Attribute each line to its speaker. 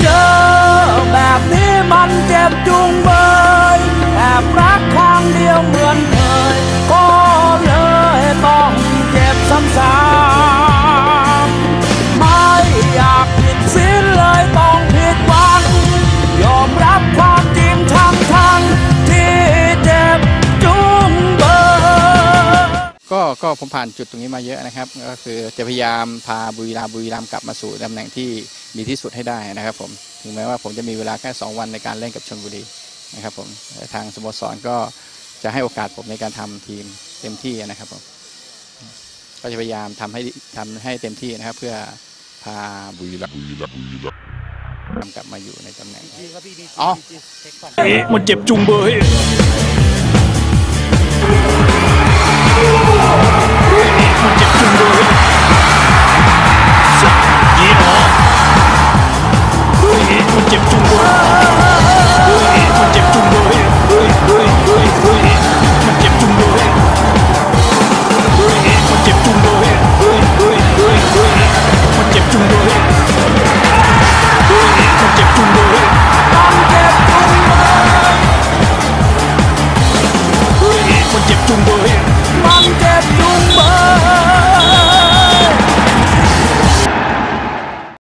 Speaker 1: เจอแบบนี้มันเจ็บจุงเบยแอบรักข้งเดียวเหมือนเคยก็เลยต้องเจ็บซ้ำ
Speaker 2: ก็ก็ผมผ่านจุดตรงนี้มาเยอะนะครับ ก็คือจะพยายามพาบุรีรัมย์บุรีรัมย์กลับมาสู่ตำแหน่งที่ดีที่สุดให้ได้นะครับผมถึงแม้ว่าผมจะมีเวลาแค่ 2 วันในการเล่นกับชลบุรีนะครับผมแต่ทางสโมสรก็จะให้โอกาสผมในการทำทีมเต็มที่นะครับผมก็จะพยายามทำให้ทำให้เต็มที่นะครับ เพื่อพาบุรีรัมย์กลับมาอยู่ในตำแหน่งอ๋อ
Speaker 1: มันเจ็บจุงเบย